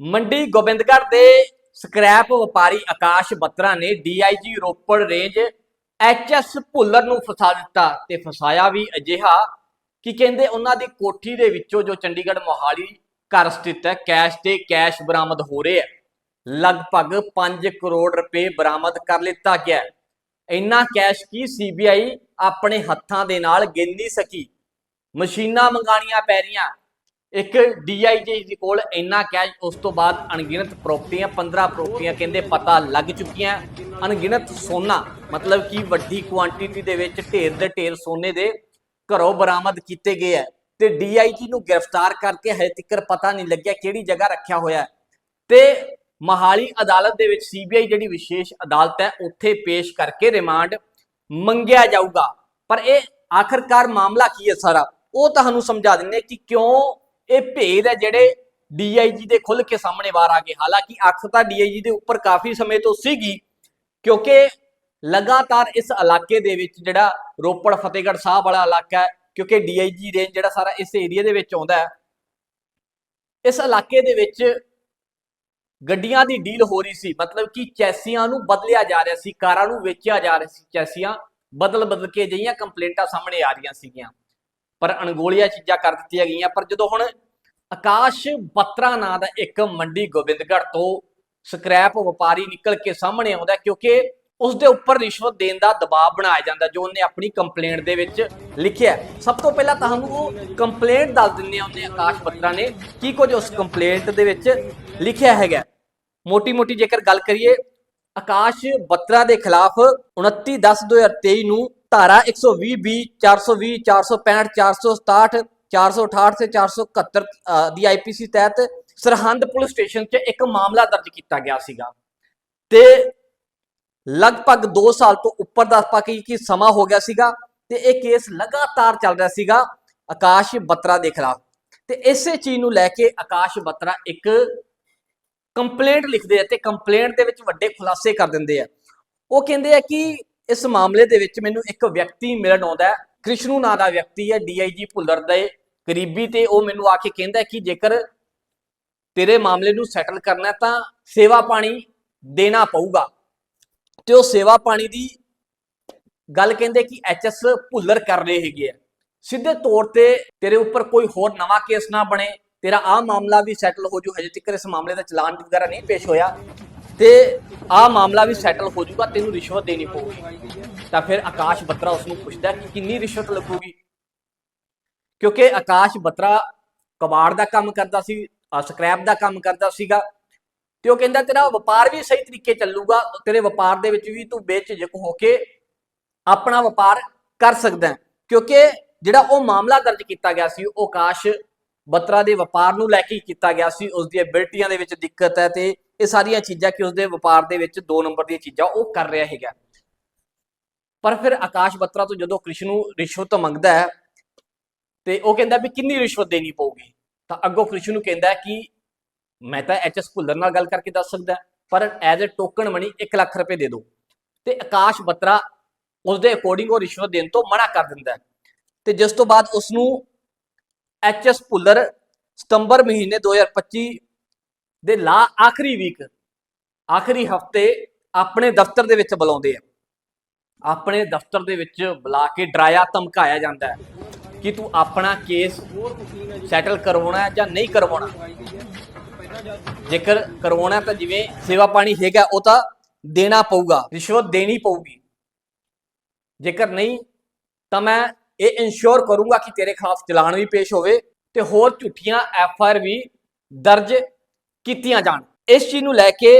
ਮੰਡੀ ਗੋਬਿੰਦਗੜ੍ਹ ਦੇ ਸਕ੍ਰੈਪ ਵਪਾਰੀ ਆਕਾਸ਼ ਬੱਤਰਾ ਨੇ DIG Ropar range HS Bhullar ਨੂੰ ਫਸਾ ਦਿੱਤਾ ਤੇ ਫਸਾਇਆ ਵੀ ਅਜਿਹਾ ਕਿ ਕਹਿੰਦੇ ਉਹਨਾਂ ਦੀ ਕੋਠੀ ਦੇ ਵਿੱਚੋਂ ਜੋ ਚੰਡੀਗੜ੍ਹ ਮੋਹਾਲੀ ਘਰ ਸਥਿਤ ਹੈ, ਕੈਸ਼ ਤੇ ਕੈਸ਼ ਬਰਾਮਦ ਹੋ ਰਹੇ ਹੈ। ਲਗਭਗ 5 ਕਰੋੜ ਰੁਪਏ ਬਰਾਮਦ ਕਰ ਲਿੱਤਾ ਗਿਆ ਇੰਨਾ ਕੈਸ਼ ਕੀ ਸੀਬੀਆਈ ਆਪਣੇ ਹੱਥਾਂ ਦੇ ਨਾਲ ਗਿਣ ਨਹੀਂ ਸਕੀ। ਮਸ਼ੀਨਾਂ ਮੰਗਾਣੀਆਂ ਪੈ ਰਹੀਆਂ। ਇੱਕ ਡੀਆਈਜੀ ਦੇ ਕੋਲ ਇੰਨਾ ਕੈਸ਼ ਉਸ ਤੋਂ ਬਾਅਦ ਅਣਗਿਣਤ ਪ੍ਰਾਪਰਟੀਆਂ 15 ਪ੍ਰਾਪਰਟੀਆਂ ਕਹਿੰਦੇ ਪਤਾ ਲੱਗ ਚੁੱਕੀਆਂ। ਅਣਗਿਣਤ ਸੋਨਾ, ਮਤਲਬ ਕਿ ਵੱਡੀ ਕੁਆਂਟੀਟੀ ਦੇ ਵਿੱਚ ਢੇਰ ਦੇ ਢੇਰ ਸੋਨੇ ਦੇ ਘਰੋਂ ਬਰਾਮਦ ਕੀਤੇ ਗਏ ਹੈ ਤੇ ਡੀਆਈਜੀ ਨੂੰ ਗ੍ਰਿਫਤਾਰ ਕਰਕੇ ਹਜੇ ਤੱਕ ਪਤਾ ਨਹੀਂ ਲੱਗਿਆ ਕਿਹੜੀ ਜਗ੍ਹਾ ਰੱਖਿਆ ਹੋਇਆ ਤੇ ਮਹਾਲੀ ਅਦਾਲਤ ਦੇ ਵਿੱਚ ਸੀਬੀਆਈ ਜਿਹੜੀ ਵਿਸ਼ੇਸ਼ ਅਦਾਲਤ ਹੈ, ਉੱਥੇ ਪੇਸ਼ ਕਰਕੇ ਰਿਮਾਂਡ ਮੰਗਿਆ ਜਾਊਗਾ। ਪਰ ਇਹ ਆਖਰਕਾਰ ਮਾਮਲਾ ਕੀ ਹੈ ਸਾਰਾ? ਉਹ ਤੁਹਾਨੂੰ ਸਮਝਾ ਦਿੰਦੇ ਕਿ ਕਿਉਂ ਇਹ ਭੇਦ ਹੈ ਜਿਹੜੇ ਡੀਆਈਜੀ ਦੇ ਖੁੱਲ ਕੇ ਸਾਹਮਣੇ ਬਾਹਰ ਆ ਗਏ। ਹਾਲਾਂਕਿ ਅੱਖ ਤਾਂ ਡੀਆਈਜੀ ਦੇ ਉੱਪਰ ਕਾਫੀ ਸਮੇਂ ਤੋਂ ਸੀਗੀ, ਕਿਉਂਕਿ ਲਗਾਤਾਰ ਇਸ ਇਲਾਕੇ ਦੇ ਵਿੱਚ ਜਿਹੜਾ ਰੋਪੜ, ਫਤਿਹਗੜ੍ਹ ਸਾਹਿਬ ਵਾਲਾ ਇਲਾਕਾ ਹੈ, ਕਿਉਂਕਿ ਡੀਆਈਜੀ ਰੇਂਜ ਜਿਹੜਾ ਸਾਰਾ ਇਸ ਏਰੀਆ ਦੇ ਵਿੱਚ ਆਉਂਦਾ ਹੈ, ਇਸ ਇਲਾਕੇ ਦੇ ਵਿੱਚ ਗੱਡੀਆਂ ਦੀ ਡੀਲ ਹੋ ਰਹੀ ਸੀ। ਮਤਲਬ ਕਿ ਚੈਸੀਆਂ ਨੂੰ ਬਦਲਿਆ ਜਾ ਰਿਹਾ ਸੀ, ਕਾਰਾਂ ਨੂੰ ਵੇਚਿਆ ਜਾ ਰਿਹਾ ਸੀ। ਚੈਸੀਆਂ ਬਦਲ ਬਦਲ ਕੇ ਜਿਹੀਆਂ ਕੰਪਲੇਂਟਾਂ ਸਾਹਮਣੇ ਆ ਰਹੀਆਂ ਸੀਗੀਆਂ। ਪਰ ਅਣਗੋਲੀਆਂ ਚੀਜ਼ਾਂ ਕਰ ਦਿੱਤੀਆਂ ਗਈਆਂ। ਪਰ ਜਦੋਂ ਹੁਣ ਆਕਾਸ਼ ਬੱਤਰਾ ਨਾਂ ਦਾ ਇੱਕ ਮੰਡੀ ਗੋਬਿੰਦਗੜ੍ਹ ਤੋਂ ਸਕ੍ਰੈਪ ਵਪਾਰੀ ਨਿਕਲ ਕੇ ਸਾਹਮਣੇ ਆਉਂਦਾ ਕਿਉਂਕਿ ਉਸ ਦੇ ਉੱਪਰ ਰਿਸ਼ਵਤ ਦੇਣ ਦਾ ਦਬਾਅ ਬਣਾਇਆ ਜਾਂਦਾ, ਜੋ ਉਹਨੇ ਆਪਣੀ ਕੰਪਲੇਂਟ ਦੇ ਵਿੱਚ ਲਿਖਿਆ ਸਭ ਤੋਂ ਪਹਿਲਾਂ ਤੁਹਾਨੂੰ ਉਹ ਕੰਪਲੇਂਟ ਦੱਸ ਦਿੰਦੇ ਆ ਉਹਨੇ ਆਕਾਸ਼ ਬੱਤਰਾ ਨੇ। ਕੀ ਕੁਝ ਉਸ ਕੰਪਲੇਂਟ ਦੇ ਵਿੱਚ ਲਿਖਿਆ ਹੈਗਾ ਮੋਟੀ-ਮੋਟੀ ਜੇਕਰ ਗੱਲ ਕਰੀਏ, ਆਕਾਸ਼ ਬੱਤਰਾ ਦੇ ਖਿਲਾਫ 29/10/2023 ਨੂੰ ਧਾਰਾ 120 ਬੀ 420 465 467 468 ਤੇ 471 ਅ, ਦੀ ਆਈਪੀਸੀ ਤਹਿਤ ਸਰਹੰਦ ਪੁਲਿਸ ਸਟੇਸ਼ਨ 'ਚ ਇੱਕ ਮਾਮਲਾ ਦਰਜ ਕੀਤਾ ਗਿਆ ਸੀਗਾ। ਤੇ ਲਗਭਗ 2 ਸਾਲ ਤੋਂ ਉੱਪਰ ਦਾ ਆਪਾਂ ਕਹੀਏ ਕਿ ਸਮਾਂ ਹੋ ਗਿਆ ਸੀਗਾ ਤੇ ਇਹ ਕੇਸ ਲਗਾਤਾਰ ਚੱਲ ਰਿਹਾ ਸੀਗਾ ਆਕਾਸ਼ ਬੱਤਰਾ ਦੇ ਖਿਲਾਫ। ਤੇ ਇਸੇ ਚੀਜ਼ ਨੂੰ ਲੈ ਕੇ ਆਕਾਸ਼ ਬੱਤਰਾ ਇੱਕ ਕੰਪਲੇਂਟ ਲਿਖਦੇ ਆ ਤੇ ਕੰਪਲੇਂਟ ਦੇ ਵਿੱਚ ਵੱਡੇ ਖੁਲਾਸੇ ਕਰ ਦਿੰਦੇ ਆ। ਉਹ ਕਹਿੰਦੇ ਆ ਕਿ ਇਸ ਮਾਮਲੇ ਦੇ ਵਿੱਚ ਮੈਨੂੰ ਇੱਕ ਵਿਅਕਤੀ ਮਿਲਣ ਆਉਂਦਾ ਹੈ। ਕ੍ਰਿਸ਼ਨੂ ਨਾਂ ਦਾ ਵਿਅਕਤੀ ਹੈ ਡੀਆਈਜੀ ਭੁੱਲਰ ਦੇ ਕਰੀਬੀ ਤੇ ਉਹ ਮੈਨੂੰ ਆ ਕੇ ਕਹਿੰਦਾ ਕਿ ਜੇਕਰ ਤੇਰੇ ਮਾਮਲੇ ਨੂੰ ਸੈਟਲ ਕਰਨਾ ਤਾਂ ਸੇਵਾ ਪਾਣੀ ਦੇਣਾ ਪਊਗਾ। ਤੇ ਉਹ ਸੇਵਾ ਪਾਣੀ ਦੀ ਗੱਲ ਕਹਿੰਦੇ ਕਿ ਐਚਐਸ ਭੁੱਲਰ ਕਰ ਰਹੇ ਹੈਗੇ ਆ। ਸਿੱਧੇ ਤੌਰ ਤੇ ਤੇਰੇ ਉੱਪਰ ਕੋਈ ਹੋਰ ਨਵਾਂ ਕੇਸ ਨਾ ਬਣੇ, ਤੇਰਾ ਆ ਮਾਮਲਾ ਵੀ ਸੈਟਲ ਹੋ ਜੂ ਹਜੇ ਤੱਕ ਇਸ ਮਾਮਲੇ ਦਾ ਚਲਾਨ ਵਗੈਰਾ ਨਹੀਂ ਪੇਸ਼ ਹੋਇਆ। ਤੇ ਆ ਮਾਮਲਾ ਵੀ ਸੈਟਲ ਹੋ ਜੂਗਾ ਤੈਨੂੰ ਰਿਸ਼ਵਤ ਦੇਣੀ ਪਊਗੀ। ਤਾਂ ਫਿਰ ਆਕਾਸ਼ ਬਤਰਾ ਉਸ ਨੂੰ ਪੁੱਛਦਾ ਕਿ ਕਿੰਨੀ ਰਿਸ਼ਵਤ ਲੱਗੂਗੀ? ਕਿਉਂਕਿ ਆਕਾਸ਼ ਬਤਰਾ ਕਬਾੜ ਦਾ ਕੰਮ ਕਰਦਾ ਸੀ ਸਕ੍ਰੈਪ ਦਾ ਕੰਮ ਕਰਦਾ ਸੀਗਾ, ਤੇ ਉਹ ਕਹਿੰਦਾ, ਤੇਰਾ ਵਪਾਰ ਵੀ ਸਹੀ ਤਰੀਕੇ ਚੱਲੂਗਾ, ਤੇਰੇ ਵਪਾਰ ਦੇ ਵਿੱਚ ਵੀ ਤੂੰ ਬੇਝਿਜਕ ਹੋ ਕੇ ਆਪਣਾ ਵਪਾਰ ਕਰ ਸਕਦਾ ਕਿਉਂਕਿ ਜਿਹੜਾ ਉਹ ਮਾਮਲਾ ਦਰਜ ਕੀਤਾ ਗਿਆ ਸੀ, ਉਹ ਆਕਾਸ਼ ਬੱਤਰਾ ਦੇ ਵਪਾਰ ਨੂੰ ਲੈ ਕੇ ਕੀਤਾ ਗਿਆ ਸੀ ਉਸ ਦੀਆਂ ਬਿਲਟੀਆਂ ਦੇ ਵਿੱਚ ਦਿੱਕਤ ਹੈ ਤੇ ਇਹ ਸਾਰੀਆਂ ਚੀਜ਼ਾਂ ਕਿ ਉਸਦੇ ਵਪਾਰ ਦੇ ਵਿੱਚ ਦੋ ਨੰਬਰ ਦੀਆਂ ਚੀਜ਼ਾਂ ਉਹ ਕਰ ਰਿਹਾ ਹੈਗਾ। ਪਰ ਫਿਰ ਆਕਾਸ਼ ਬੱਤਰਾ ਤੋਂ ਜਦੋਂ ਕ੍ਰਿਸ਼ਨ ਨੂੰ ਰਿਸ਼ਵਤ ਮੰਗਦਾ ਹੈ ਤੇ ਉਹ ਕਹਿੰਦਾ ਵੀ ਕਿੰਨੀ ਰਿਸ਼ਵਤ ਦੇਣੀ ਪਊਗੀ, ਤਾਂ ਅੱਗੋਂ ਕ੍ਰਿਸ਼ਨ ਨੂੰ ਕਹਿੰਦਾ ਕਿ ਮੈਂ ਤਾਂ ਐਚਐਸ ਭੁੱਲਰ ਨਾਲ ਗੱਲ ਕਰਕੇ ਦੱਸ ਸਕਦਾ, ਪਰ as a token money 1 lakh ਰੁਪਏ ਦੇ ਦਿਓ ਤੇ ਆਕਾਸ਼ ਬੱਤਰਾ ਉਸਦੇ ਅਕੋਰਡਿੰਗ ਉਹ ਰਿਸ਼ਵਤ ਦੇਣ ਤੋਂ ਮਨਾ ਕਰ ਦਿੰਦਾ ਤੇ ਜਿਸ ਤੋਂ ਬਾਅਦ ਉਸ ਨੂੰ ਐਚਐਸ ਭੁੱਲਰ ਸਤੰਬਰ ਮਹੀਨੇ 2025 ਦੇ ਲਾ ਆਖਰੀ ਵੀਕ ਆਖਰੀ ਹਫ਼ਤੇ ਆਪਣੇ ਦਫ਼ਤਰ ਦੇ ਵਿੱਚ ਬੁਲਾਉਂਦੇ ਆ। ਆਪਣੇ ਦਫ਼ਤਰ ਦੇ ਵਿੱਚ ਬੁਲਾ ਕੇ ਡਰਾਇਆ, ਧਮਕਾਇਆ ਜਾਂਦਾ ਹੈ ਕਿ ਤੂੰ ਆਪਣਾ ਕੇਸ ਸੈਟਲ ਕਰਵਾਉਣਾ ਜਾਂ ਨਹੀਂ ਕਰਵਾਉਣਾ। ਜੇਕਰ ਕਰਵਾਉਣਾ ਤਾਂ ਜਿਵੇਂ ਸੇਵਾ ਪਾਣੀ ਹੈਗਾ, ਉਹ ਤਾਂ ਦੇਣਾ ਪਊਗਾ, ਰਿਸ਼ਵਤ ਦੇਣੀ ਪਊਗੀ। ਜੇਕਰ ਨਹੀਂ, ਤਾਂ ਮੈਂ ਇਹ ਇਨਸ਼ੋਰ ਕਰੂੰਗਾ ਕਿ ਤੇਰੇ ਖਿਲਾਫ ਚਲਾਨ ਵੀ ਪੇਸ਼ ਹੋਵੇ ਤੇ ਹੋਰ ਝੂਠੀਆਂ ਐਫ ਆਰ ਵੀ ਦਰਜ ਕੀਤੀਆਂ ਜਾਣ। ਇਸ ਚੀਜ਼ ਨੂੰ ਲੈ ਕੇ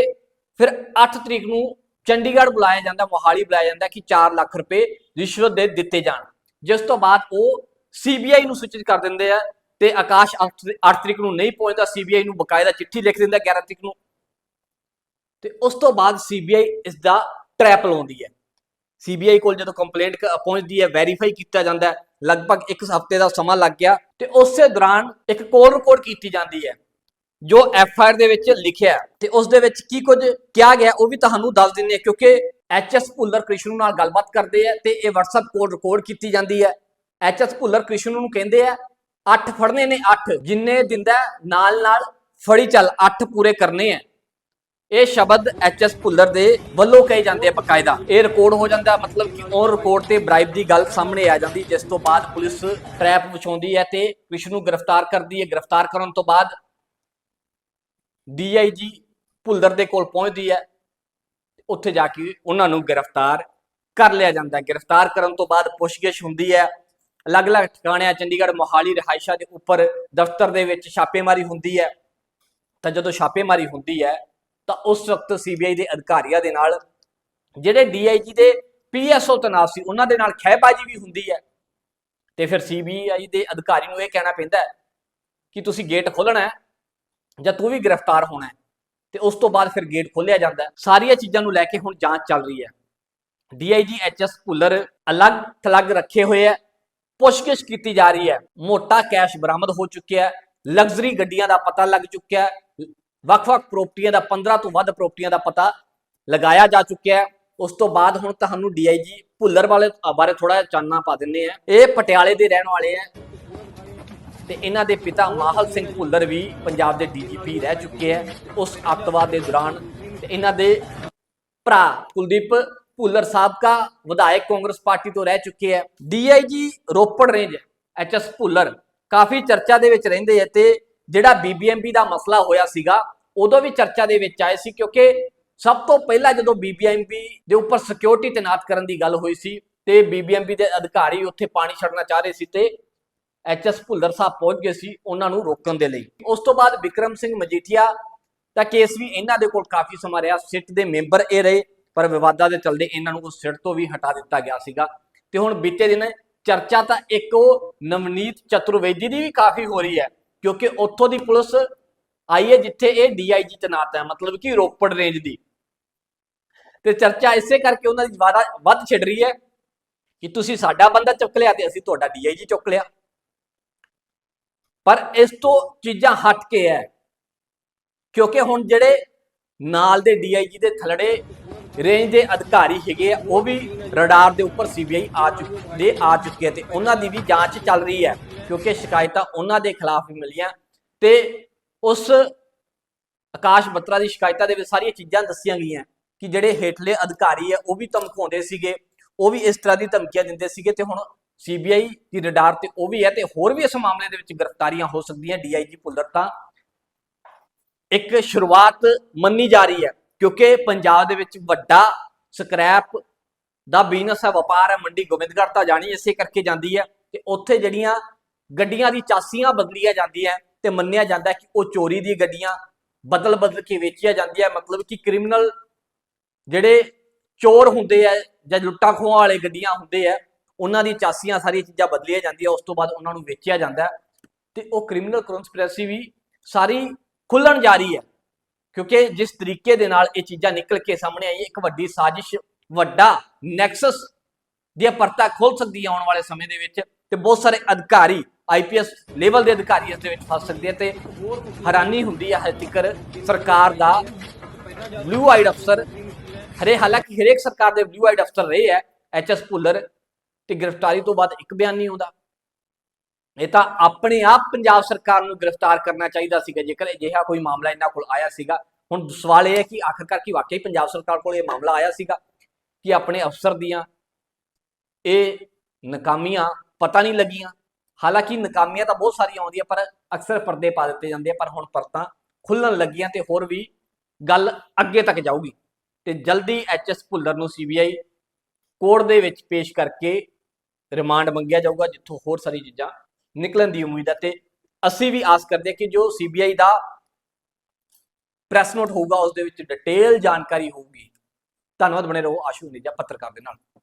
ਫਿਰ 8 ਤਰੀਕ ਨੂੰ ਚੰਡੀਗੜ੍ਹ ਬੁਲਾਇਆ ਜਾਂਦਾ, ਮੋਹਾਲੀ ਬੁਲਾਇਆ ਜਾਂਦਾ ਕਿ 4 ਲੱਖ ਰੁਪਏ ਰਿਸ਼ਵਤ ਦੇ ਦਿੱਤੇ ਜਾਣ। ਜਿਸ ਤੋਂ ਬਾਅਦ ਉਹ ਸੀਬੀਆਈ ਨੂੰ ਸੂਚਿਤ ਕਰ ਦਿੰਦੇ ਆ ਤੇ ਆਕਾਸ਼ 8 ਤਰੀਕ ਨੂੰ ਨਹੀਂ ਪਹੁੰਚਦਾ, ਸੀਬੀਆਈ ਨੂੰ ਬਕਾਇਦਾ ਚਿੱਠੀ ਲਿਖ ਦਿੰਦਾ 11 ਤਰੀਕ ਨੂੰ। ਤੇ ਉਸ ਤੋਂ ਬਾਅਦ ਸੀਬੀਆਈ ਇਸ ਦਾ ਟਰੈਪ ਲਾਉਂਦੀ ਹੈ। ਸੀਬੀਆਈ ਕੋਲ ਜਦੋਂ ਕੰਪਲੇਂਟ ਪਹੁੰਚਦੀ ਹੈ, ਵੈਰੀਫਾਈ ਕੀਤਾ ਜਾਂਦਾ ਹੈ, ਲਗਭਗ ਇੱਕ ਹਫ਼ਤੇ ਦਾ ਸਮਾਂ ਲੱਗ ਗਿਆ ਤੇ ਉਸੇ ਦੌਰਾਨ ਇੱਕ ਕੋਲ ਰਿਕਾਰਡ ਕੀਤੀ ਜਾਂਦੀ ਹੈ। ਜੋ ਐਫ ਆਈ ਆਰ ਦੇ ਵਿੱਚ ਲਿਖਿਆ ਤੇ ਉਸ ਦੇ ਵਿੱਚ ਕੀ ਕੁਝ ਕਿਹਾ ਗਿਆ, ਉਹ ਵੀ ਤੁਹਾਨੂੰ ਦੱਸ ਦਿੰਦੇ ਕਿਉਂਕਿ ਐਚ ਐਸ ਭੁੱਲਰ ਕ੍ਰਿਸ਼ਨੂ ਨਾਲ ਗੱਲਬਾਤ ਕਰਦੇ ਆ, ਤੇ ਇਹ WhatsApp ਕੋਡ ਰਿਕਾਰਡ ਕੀਤੀ ਜਾਂਦੀ ਹੈ। ਐਚ ਐਸ ਭੁੱਲਰ ਕ੍ਰਿਸ਼ਨੂ ਨੂੰ ਕਹਿੰਦੇ ਆ 8 ਫੜਨੇ ਨੇ 8 ਜਿੰਨੇ ਦਿੰਦਾ ਨਾਲ ਨਾਲ ਫੜੀ ਚੱਲ 8 ਪੂਰੇ ਕਰਨੇ ਆ ਇਹ ਸ਼ਬਦ ਐਚ ਐਸ ਭੁੱਲਰ ਦੇ ਵੱਲੋਂ ਕਹੇ ਜਾਂਦੇ ਆ ਬਕਾਇਦਾ। ਇਹ ਰਿਕਾਰਡ ਹੋ ਜਾਂਦਾ, ਮਤਲਬ ਕਿ ਉਹ ਰਿਕਾਰਡ ਤੇ ਬ੍ਰਾਈਬ ਦੀ ਗੱਲ ਸਾਹਮਣੇ ਆ ਜਾਂਦੀ, ਜਿਸ ਤੋਂ ਬਾਅਦ ਪੁਲਿਸ ਟਰੈਪ ਵਿਛਾਉਂਦੀ ਹੈ ਤੇ ਕ੍ਰਿਸ਼ਨ ਨੂੰ ਗ੍ਰਿਫਤਾਰ ਕਰਦੀ ਹੈ। ਗ੍ਰਿਫਤਾਰ ਕਰਨ ਤੋਂ ਬਾਅਦ ਡੀਆਈਜੀ ਭੁੱਲਰ ਦੇ ਕੋਲ ਪਹੁੰਚਦੀ ਹੈ। ਉੱਥੇ ਜਾ ਕੇ ਉਹਨਾਂ ਨੂੰ ਗ੍ਰਿਫਤਾਰ ਕਰ ਲਿਆ ਜਾਂਦਾ ਹੈ। ਗ੍ਰਿਫਤਾਰ ਕਰਨ ਤੋਂ ਬਾਅਦ ਪੁੱਛਗਿੱਛ ਹੁੰਦੀ ਹੈ। ਅਲੱਗ-ਅਲੱਗ ਠਿਕਾਣਿਆਂ, ਚੰਡੀਗੜ੍ਹ, ਮੋਹਾਲੀ, ਰਿਹਾਇਸ਼ਾਂ ਦੇ ਉੱਪਰ ਦਫ਼ਤਰ ਦੇ ਵਿੱਚ ਛਾਪੇਮਾਰੀ ਹੁੰਦੀ ਹੈ। ਤਾਂ ਜਦੋਂ ਛਾਪੇਮਾਰੀ ਹੁੰਦੀ ਹੈ, ਤਾਂ ਉਸ ਵਕਤ ਸੀਬੀਆਈ ਦੇ ਅਧਿਕਾਰੀਆਂ ਦੇ ਨਾਲ ਜਿਹੜੇ ਡੀਆਈਜੀ ਦੇ ਪੀਐਸਓ ਤਨਾਸ ਸੀ, ਉਹਨਾਂ ਦੇ ਨਾਲ ਖਹਿਬਾਜੀ ਵੀ ਹੁੰਦੀ ਹੈ। ਤੇ ਫਿਰ ਸੀਬੀਆਈ ਦੇ ਅਧਿਕਾਰੀ ਨੂੰ ਇਹ ਕਹਿਣਾ ਪੈਂਦਾ ਕਿ ਤੁਸੀਂ ਗੇਟ ਖੋਲਣਾ ਹੈ। ਜਾਂ ਤੂੰ ਵੀ ਗ੍ਰਿਫਤਾਰ ਹੋਣਾ ਹੈ, ਤੇ ਉਸ ਤੋਂ ਬਾਅਦ ਫਿਰ ਗੇਟ ਖੋਲਿਆ ਜਾਂਦਾ ਸਾਰੀਆਂ ਚੀਜ਼ਾਂ ਨੂੰ ਲੈ ਕੇ ਹੁਣ ਜਾਂਚ ਚੱਲ ਰਹੀ ਹੈ। ਡੀਆਈਜੀ ਐਚਐਸ ਭੁੱਲਰ ਅਲੱਗ ਥਲੱਗ ਰੱਖੇ ਹੋਏ ਹੈ, ਪੁੱਛਗਿੱਛ ਕੀਤੀ ਜਾ ਰਹੀ ਹੈ। ਮੋਟਾ ਕੈਸ਼ ਬਰਾਮਦ ਹੋ ਚੁੱਕਿਆ ਹੈ ਲਗਜ਼ਰੀ ਗੱਡੀਆਂ ਦਾ ਪਤਾ ਲੱਗ ਚੁੱਕਿਆ ਹੈ, ਵੱਖ-ਵੱਖ ਪ੍ਰਾਪਰਟੀਆਂ ਦਾ 15 ਤੋਂ ਵੱਧ ਪ੍ਰਾਪਰਟੀਆਂ ਦਾ ਪਤਾ ਲਗਾਇਆ ਜਾ ਚੁੱਕਿਆ ਹੈ। ਉਸ ਤੋਂ ਬਾਅਦ ਹੁਣ ਤੁਹਾਨੂੰ ਡੀਆਈਜੀ ਭੁੱਲਰ ਵਾਲੇ ਬਾਰੇ ਥੋੜਾ ਜਿਹਾ ਚਾਨਣਾ ਪਾ ਦਿੰਨੇ ਆ ਇਹ ਪਟਿਆਲੇ ਦੇ ਰਹਿਣ ਵਾਲੇ ਆ ਤੇ ਇਹਨਾਂ ਦੇ ਪਿਤਾ ਮਾਹਲ ਸਿੰਘ ਭੁੱਲਰ ਵੀ ਪੰਜਾਬ ਦੇ ਡੀਜੀਪੀ ਰਹਿ ਚੁੱਕੇ ਹੈ ਉਸ ਅੱਤਵਾਦ ਦੇ ਦੌਰਾਨ। ਤੇ ਇਹਨਾਂ ਦੇ ਭਰਾ ਕੁਲਦੀਪ ਭੁੱਲਰ ਸਾਬਕਾ ਵਿਧਾਇਕ ਕਾਂਗਰਸ ਪਾਰਟੀ ਤੋਂ ਰਹਿ ਚੁੱਕੇ ਆ। DIG Ropar range HS Bhullar ਕਾਫੀ ਚਰਚਾ ਦੇ ਵਿੱਚ ਰਹਿੰਦੇ ਹੈ ਤੇ ਜਿਹੜਾ ਬੀਬੀਐਮਬੀ ਦਾ ਮਸਲਾ ਹੋਇਆ ਸੀਗਾ, ਉਦੋਂ ਵੀ ਚਰਚਾ ਦੇ ਵਿੱਚ ਆਏ ਸੀ ਕਿਉਂਕਿ ਸਭ ਤੋਂ ਪਹਿਲਾਂ ਜਦੋਂ ਬੀਬੀਐਮਬੀ ਦੇ ਉੱਪਰ ਸਿਕਿਉਰਿਟੀ ਤੈਨਾਤ ਕਰਨ ਦੀ ਗੱਲ ਹੋਈ ਸੀ ਤੇ ਬੀਬੀਐਮਬੀ ਦੇ ਅਧਿਕਾਰੀ ਉੱਥੇ ਪਾਣੀ ਛੱਡਣਾ ਚਾਹ ਰਹੇ ਸੀ ਤੇ ਐਚਐਸ ਭੁੱਲਰ ਸਾਹਿਬ ਪਹੁੰਚ ਗਏ ਸੀ ਉਹਨਾਂ ਨੂੰ ਰੋਕਣ ਦੇ ਲਈ। ਉਸ ਤੋਂ ਬਾਅਦ ਵਿਕਰਮ ਸਿੰਘ ਮਜੀਠੀਆ ਦਾ ਕੇਸ ਵੀ ਇਹਨਾਂ ਦੇ ਕੋਲ ਕਾਫੀ ਸਮਾਂ ਰਿਹਾ। ਸਿੱਟ ਦੇ ਮੈਂਬਰ ਇਹ ਰਹੇ, ਪਰ ਵਿਵਾਦਾਂ ਦੇ ਚੱਲਦੇ ਇਹਨਾਂ ਨੂੰ ਉਸ ਸਿੱਟ ਤੋਂ ਵੀ ਹਟਾ ਦਿੱਤਾ ਗਿਆ ਸੀਗਾ। ਤੇ ਹੁਣ ਬੀਤੇ ਦਿਨ ਚਰਚਾ ਤਾਂ ਇੱਕ ਉਹ ਨਵਨੀਤ ਚਤੁਰਵੇਦੀ ਦੀ ਵੀ ਕਾਫੀ ਹੋ ਰਹੀ ਹੈ, ਕਿਉਂਕਿ ਉੱਥੋਂ ਦੀ ਪੁਲਿਸ ਆਈ ਹੈ ਜਿੱਥੇ ਇਹ ਡੀਆਈਜੀ ਤੈਨਾਤ ਹੈ, ਮਤਲਬ ਕਿ ਰੋਪੜ ਰੇਂਜ ਦੀ। ਤੇ ਚਰਚਾ ਇਸੇ ਕਰਕੇ ਉਹਨਾਂ ਦੀ ਵਾਦਾ ਵੱਧ ਛਿੜ ਰਹੀ ਹੈ ਕਿ ਤੁਸੀਂ ਸਾਡਾ ਬੰਦਾ ਚੁੱਕ ਲਿਆ ਤੇ ਅਸੀਂ ਤੁਹਾਡਾ ਡੀਆਈਜੀ ਚੁੱਕ ਲਿਆ। ਪਰ ਇਸ ਤੋਂ ਚੀਜ਼ਾਂ ਹਟ ਕੇ ਹੈ ਕਿਉਂਕਿ ਹੁਣ ਜਿਹੜੇ ਨਾਲ ਦੇ ਡੀਆਈਜੀ ਦੇ ਥਲੜੇ ਰੇਂਜ ਦੇ ਅਧਿਕਾਰੀ ਹੈਗੇ ਆ, ਉਹ ਵੀ ਰਡਾਰ ਦੇ ਉੱਪਰ ਸੀਬੀਆਈ ਆ ਚੁੱਕੇ ਆ ਚੁੱਕੇ ਆ ਤੇ ਉਹਨਾਂ ਦੀ ਵੀ ਜਾਂਚ ਚੱਲ ਰਹੀ ਹੈ ਕਿਉਂਕਿ ਸ਼ਿਕਾਇਤਾਂ ਉਹਨਾਂ ਦੇ ਖਿਲਾਫ ਵੀ ਮਿਲੀਆਂ। ਤੇ ਉਸ ਆਕਾਸ਼ ਬੱਤਰਾ ਦੀ ਸ਼ਿਕਾਇਤਾਂ ਦੇ ਵਿੱਚ ਸਾਰੀਆਂ ਚੀਜ਼ਾਂ ਦੱਸੀਆਂ ਗਈਆਂ ਕਿ ਜਿਹੜੇ ਹੇਠਲੇ ਅਧਿਕਾਰੀ ਆ ਉਹ ਵੀ ਧਮਕਾਉਂਦੇ ਸੀਗੇ, ਉਹ ਵੀ ਇਸ ਤਰ੍ਹਾਂ ਦੀ ਧਮਕੀਆਂ ਦਿੰਦੇ ਸੀਗੇ ਤੇ ਹੁਣ ਸੀਬੀਆਈ ਦੀ ਰਡਾਰ ਤੇ ਉਹ ਵੀ ਹੈ ਤੇ ਹੋਰ ਵੀ ਇਸ ਮਾਮਲੇ ਦੇ ਵਿੱਚ ਗ੍ਰਿਫਤਾਰੀਆਂ ਹੋ ਸਕਦੀਆਂ ਡੀਆਈਜੀ ਭੁੱਲਰ ਤਾਂ। ਇੱਕ ਸ਼ੁਰੂਆਤ ਮੰਨੀ ਜਾ ਰਹੀ ਹੈ ਕਿਉਂਕਿ ਪੰਜਾਬ ਦੇ ਵਿੱਚ ਵੱਡਾ ਸਕ੍ਰੈਪ ਦਾ ਬਿਜ਼ਨਸ ਹੈ, ਵਪਾਰ ਹੈ, ਮੰਡੀ ਗੋਬਿੰਦਗੜ੍ਹ ਤਾਂ ਜਾਣੀ ਇਸੇ ਕਰਕੇ ਜਾਂਦੀ ਹੈ ਤੇ ਉੱਥੇ ਜਿਹੜੀਆਂ ਗੱਡੀਆਂ ਦੀ ਚਾਸੀਆਂ ਬਦਲੀਆਂ ਜਾਂਦੀਆਂ ਤੇ ਮੰਨਿਆ ਜਾਂਦਾ ਹੈ ਕਿ ਉਹ ਚੋਰੀ ਦੀ ਗੱਡੀਆਂ ਬਦਲ ਬਦਲ ਕੇ ਵੇਚੀਆਂ ਜਾਂਦੀਆਂ ਮਤਲਬ ਕਿ ਕ੍ਰਿਮੀਨਲ ਜਿਹੜੇ ਚੋਰ ਹੁੰਦੇ ਆ ਜਾਂ ਲੁੱਟਾਂ ਖੋਹਾਂ ਵਾਲੇ ਗੱਡੀਆਂ ਹੁੰਦੇ ਆ ਉਹਨਾਂ ਦੀ ਚਾਸੀਆਂ ਸਾਰੀਆਂ ਚੀਜ਼ਾਂ ਬਦਲੀਆਂ ਜਾਂਦੀਆਂ, ਉਸ ਤੋਂ ਬਾਅਦ ਉਹਨਾਂ ਨੂੰ ਵੇਚਿਆ ਜਾਂਦਾ ਹੈ। ਤੇ ਉਹ ਕ੍ਰਿਮੀਨਲ ਕਨਸਪੀਰੇਸੀ ਵੀ ਸਾਰੀ ਖੁੱਲਣ ਜਾ ਰਹੀ ਹੈ, ਕਿਉਂਕਿ ਜਿਸ ਤਰੀਕੇ ਦੇ ਨਾਲ ਇਹ ਚੀਜ਼ਾਂ ਨਿਕਲ ਕੇ ਸਾਹਮਣੇ ਆਈ ਇੱਕ ਵੱਡੀ ਸਾਜ਼ਿਸ਼, ਵੱਡਾ ਨੈਕਸਸ ਦੀਆਂ ਪਰਤਾਂ ਖੋਲ ਸਕਦੀ ਹੈ ਆਉਣ ਵਾਲੇ ਸਮੇਂ ਦੇ ਵਿੱਚ ਤੇ ਬਹੁਤ ਸਾਰੇ ਅਧਿਕਾਰੀ ਆਈਪੀਐਸ ਲੈਵਲ ਦੇ ਅਧਿਕਾਰੀ ਇਸ ਦੇ ਵਿੱਚ ਫਸ ਸਕਦੇ ਆ ਤੇ ਹੈਰਾਨੀ ਹੁੰਦੀ ਹੈ ਹਜੇ ਤੱਕ ਸਰਕਾਰ ਦਾ ਬਲੂ ਆਈਡ ਅਫਸਰ। ਹਰੇ ਹਾਲਾਂਕਿ ਹਰੇਕ ਸਰਕਾਰ ਦੇ ਬਲੂ ਆਈਡ ਅਫਸਰ ਰਹੇ ਹੈ ਐਚਐਸ ਭੁੱਲਰ ਤੇ ਗ੍ਰਿਫਤਾਰੀ ਤੋਂ ਬਾਅਦ ਇੱਕ ਬਿਆਨ ਨਹੀਂ ਆਉਂਦਾ। ਇਹ ਤਾਂ ਆਪਣੇ ਆਪ ਪੰਜਾਬ ਸਰਕਾਰ ਨੂੰ ਗ੍ਰਿਫਤਾਰ ਕਰਨਾ ਚਾਹੀਦਾ ਸੀਗਾ, ਜੇਕਰ ਅਜਿਹਾ ਕੋਈ ਮਾਮਲਾ ਇਹਨਾਂ ਕੋਲ ਆਇਆ ਸੀਗਾ। ਹੁਣ ਸਵਾਲ ਇਹ ਹੈ ਕਿ ਆਖਰਕਾਰ ਕੀ ਵਾਕਈ ਪੰਜਾਬ ਸਰਕਾਰ ਕੋਲ ਇਹ ਮਾਮਲਾ ਆਇਆ ਸੀਗਾ ਕਿ ਆਪਣੇ ਅਫਸਰ ਦੀਆਂ ਇਹ ਨਕਾਮੀਆਂ ਪਤਾ ਨਹੀਂ ਲੱਗੀਆਂ? ਹਾਲਾਂਕਿ ਨਕਾਮੀਆਂ ਤਾਂ ਬਹੁਤ ਸਾਰੀਆਂ ਆਉਂਦੀਆਂ, ਪਰ ਅਕਸਰ ਪਰਦੇ ਪਾ ਦਿੱਤੇ ਜਾਂਦੇ ਆ, ਪਰ ਹੁਣ ਪਰਤਾਂ ਖੁੱਲਣ ਲੱਗੀਆਂ ਤੇ ਹੋਰ ਵੀ ਗੱਲ ਅੱਗੇ ਤੱਕ ਜਾਊਗੀ। ਤੇ ਜਲਦੀ ਐਚਐਸ ਭੁੱਲਰ ਨੂੰ ਸੀਬੀਆਈ ਕੋਰਟ ਦੇ ਵਿੱਚ ਪੇਸ਼ ਕਰਕੇ ਰਿਮਾਂਡ ਮੰਗਿਆ ਜਾਊਗਾ ਜਿੱਥੋਂ ਹੋਰ ਸਾਰੀ ਚੀਜ਼ਾਂ ਨਿਕਲਣ ਦੀ ਉਮੀਦ ਹੈ। ਤੇ ਅਸੀਂ ਵੀ ਆਸ ਕਰਦੇ ਹਾਂ ਕਿ ਜੋ ਸੀਬੀਆਈ ਦਾ ਪ੍ਰੈਸ ਨੋਟ ਹੋਊਗਾ, ਉਸ ਦੇ ਵਿੱਚ ਡਿਟੇਲ ਜਾਣਕਾਰੀ ਹੋਊਗੀ। ਧੰਨਵਾਦ, ਬਣੇ ਰਹੋ ਆਸ਼ੂ ਨਿਜਾ ਪੱਤਰਕਾਰ ਦੇ ਨਾਲ।